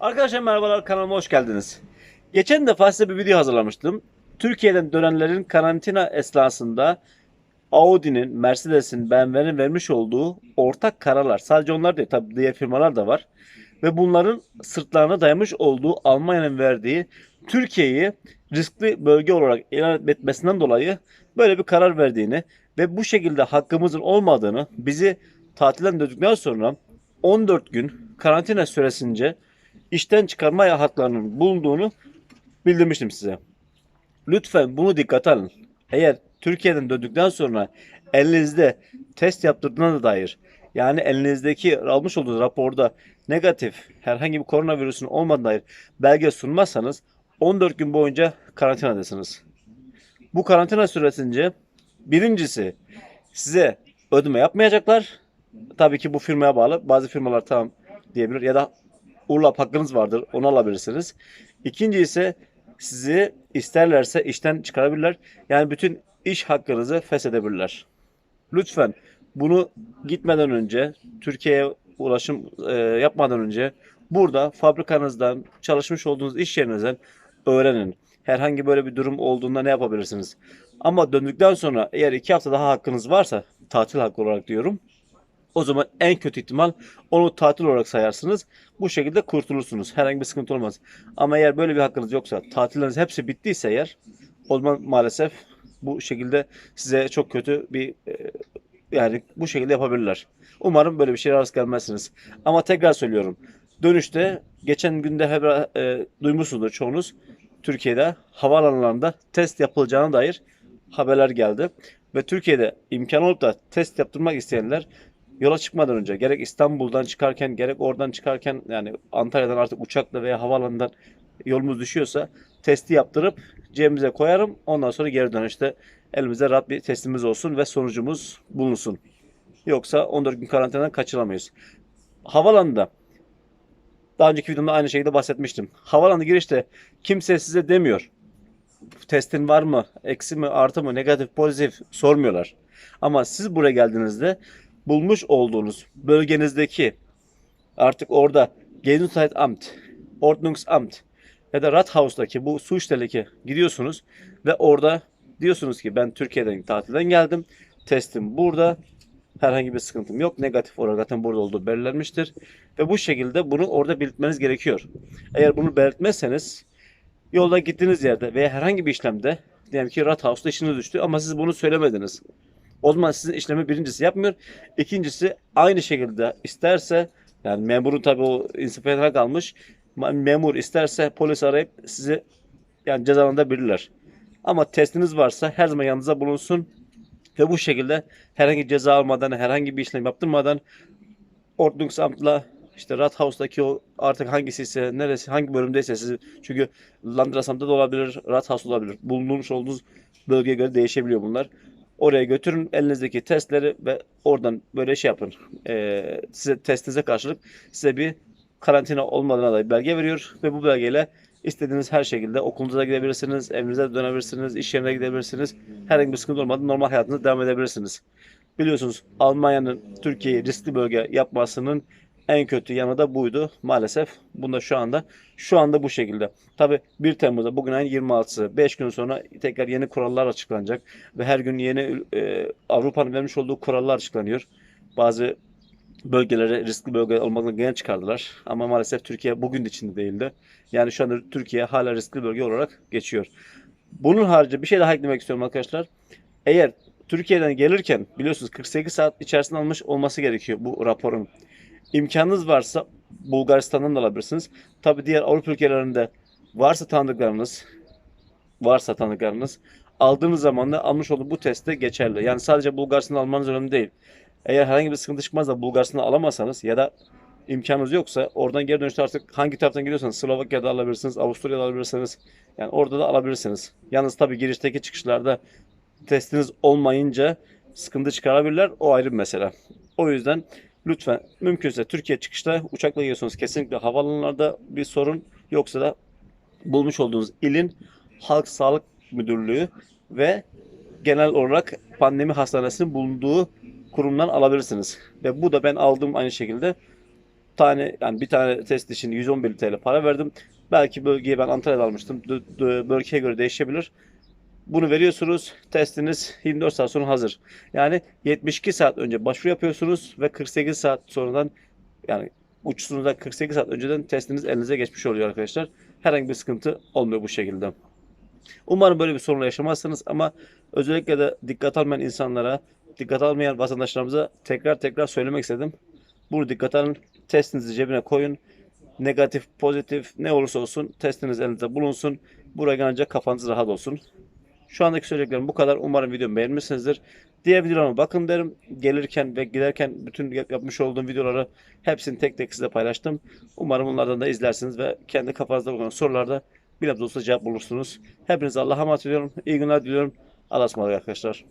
Arkadaşlar merhabalar kanalıma hoş geldiniz. Geçen defa size bir video hazırlamıştım. Türkiye'den dönenlerin karantina esnasında Audi'nin, Mercedes'in, BMW'nin vermiş olduğu ortak kararlar. Sadece onlar değil tabii diğer firmalar da var. Ve bunların sırtlarına dayamış olduğu Almanya'nın verdiği Türkiye'yi riskli bölge olarak ilan etmesinden dolayı böyle bir karar verdiğini ve bu şekilde hakkımızın olmadığını bizi tatilden döndükten sonra 14 gün karantina süresince işten çıkarma haklarının bulunduğunu bildirmiştim size. Lütfen bunu dikkate alın. Eğer Türkiye'den döndükten sonra elinizde test yaptırdığına dair yani elinizdeki almış olduğunuz raporda negatif herhangi bir koronavirüsün olmadığına dair belge sunmazsanız 14 gün boyunca karantinadasınız. Bu karantina süresince birincisi size ödeme yapmayacaklar. Tabii ki bu firmaya bağlı. Bazı firmalar tamam diyebilir ya da Urlap hakkınız vardır. Onu alabilirsiniz. İkinci ise sizi isterlerse işten çıkarabilirler. Yani bütün iş hakkınızı feshedebilirler. Lütfen bunu gitmeden önce Türkiye'ye ulaşım e, yapmadan önce burada fabrikanızdan çalışmış olduğunuz iş yerinizden öğrenin. Herhangi böyle bir durum olduğunda ne yapabilirsiniz? Ama döndükten sonra eğer iki hafta daha hakkınız varsa tatil hakkı olarak diyorum. O zaman en kötü ihtimal onu tatil olarak sayarsınız. Bu şekilde kurtulursunuz. Herhangi bir sıkıntı olmaz. Ama eğer böyle bir hakkınız yoksa, tatilleriniz hepsi bittiyse eğer o zaman maalesef bu şekilde size çok kötü bir e, yani bu şekilde yapabilirler. Umarım böyle bir şeye rast gelmezsiniz. Ama tekrar söylüyorum. Dönüşte geçen günde hep e, duymuşsunuzdur çoğunuz. Türkiye'de havaalanlarında test yapılacağına dair haberler geldi. Ve Türkiye'de imkan olup da test yaptırmak isteyenler yola çıkmadan önce gerek İstanbul'dan çıkarken gerek oradan çıkarken yani Antalya'dan artık uçakla veya havaalanından yolumuz düşüyorsa testi yaptırıp cebimize koyarım. Ondan sonra geri dönüşte elimize rahat bir testimiz olsun ve sonucumuz bulunsun. Yoksa 14 gün karantinadan kaçıramayız. Havalanında daha önceki videomda aynı şekilde bahsetmiştim. Havalanı girişte kimse size demiyor. Testin var mı? Eksi mi? Artı mı? Negatif, pozitif sormuyorlar. Ama siz buraya geldiğinizde bulmuş olduğunuz bölgenizdeki artık orada Gesundheitsamt, Ordnungsamt ya da Rathhaus'taki bu Suç'taki gidiyorsunuz ve orada diyorsunuz ki ben Türkiye'den tatilden geldim. Testim burada. Herhangi bir sıkıntım yok. Negatif olarak zaten burada olduğu belirlenmiştir. Ve bu şekilde bunu orada belirtmeniz gerekiyor. Eğer bunu belirtmezseniz yolda gittiğiniz yerde veya herhangi bir işlemde diyelim ki Rathhaus'ta işiniz düştü ama siz bunu söylemediniz. O zaman sizin işlemi birincisi yapmıyor. İkincisi aynı şekilde isterse yani memurun tabii o inisiyatifine kalmış. Memur isterse polis arayıp sizi yani cezalandırabilirler. Ama testiniz varsa her zaman yanınıza bulunsun. Ve bu şekilde herhangi ceza almadan, herhangi bir işlem yaptırmadan Ordnungsamt'la işte Rathaus'taki o artık hangisi ise neresi hangi bölümdeyse siz çünkü Landratsamt'ta da olabilir, Rathaus olabilir. Bulunmuş olduğunuz bölgeye göre değişebiliyor bunlar. Oraya götürün elinizdeki testleri ve oradan böyle şey yapın. Ee, size testinize karşılık size bir karantina olmadığına dair belge veriyor ve bu belgeyle istediğiniz her şekilde okulunuza gidebilirsiniz, evinize dönebilirsiniz, iş yerine gidebilirsiniz. Herhangi bir sıkıntı olmadan normal hayatınıza devam edebilirsiniz. Biliyorsunuz Almanya'nın Türkiye'yi riskli bölge yapmasının en kötü yanı da buydu. Maalesef bunda şu anda şu anda bu şekilde. Tabi 1 Temmuz'da bugün ayın 26'sı 5 gün sonra tekrar yeni kurallar açıklanacak ve her gün yeni e, Avrupa'nın vermiş olduğu kurallar açıklanıyor. Bazı bölgelere riskli bölge olmakla gene çıkardılar. Ama maalesef Türkiye bugün de içinde değildi. Yani şu anda Türkiye hala riskli bölge olarak geçiyor. Bunun harici bir şey daha eklemek istiyorum arkadaşlar. Eğer Türkiye'den gelirken biliyorsunuz 48 saat içerisinde almış olması gerekiyor bu raporun. İmkanınız varsa Bulgaristan'dan da alabilirsiniz. Tabi diğer Avrupa ülkelerinde varsa tanıdıklarınız varsa tanıdıklarınız aldığınız zaman da almış olduğu bu testte geçerli. Yani sadece Bulgaristan'da almanız önemli değil. Eğer herhangi bir sıkıntı çıkmaz da Bulgaristan'da alamazsanız ya da imkanınız yoksa oradan geri dönüşte artık hangi taraftan geliyorsanız Slovakya'da alabilirsiniz, Avusturya'da alabilirsiniz. Yani orada da alabilirsiniz. Yalnız tabi girişteki çıkışlarda testiniz olmayınca sıkıntı çıkarabilirler. O ayrı bir mesele. O yüzden lütfen mümkünse Türkiye çıkışta uçakla geliyorsunuz. Kesinlikle havaalanlarda bir sorun yoksa da bulmuş olduğunuz ilin Halk Sağlık Müdürlüğü ve genel olarak pandemi hastanesinin bulunduğu kurumdan alabilirsiniz. Ve bu da ben aldığım aynı şekilde tane yani bir tane test için 111 TL para verdim. Belki bölgeyi ben Antalya'da almıştım. Bölgeye göre değişebilir. Bunu veriyorsunuz. Testiniz 24 saat sonra hazır. Yani 72 saat önce başvuru yapıyorsunuz ve 48 saat sonradan yani uçuşunuzdan 48 saat önceden testiniz elinize geçmiş oluyor arkadaşlar. Herhangi bir sıkıntı olmuyor bu şekilde. Umarım böyle bir sorunla yaşamazsınız ama özellikle de dikkat almayan insanlara, dikkat almayan vatandaşlarımıza tekrar tekrar söylemek istedim. Bunu dikkat alın. Testinizi cebine koyun. Negatif, pozitif ne olursa olsun testiniz elinizde bulunsun. Buraya gelince kafanız rahat olsun. Şu andaki söyleyeceklerim bu kadar. Umarım videomu beğenmişsinizdir. Diğer videolarıma bakın derim. Gelirken ve giderken bütün yap- yapmış olduğum videoları hepsini tek tek size paylaştım. Umarım onlardan da izlersiniz ve kendi kafanızda bulunan sorularda bir nebze olsa cevap bulursunuz. Hepinize Allah'a emanet ediyorum. İyi günler diliyorum. Allah'a ısmarladık arkadaşlar.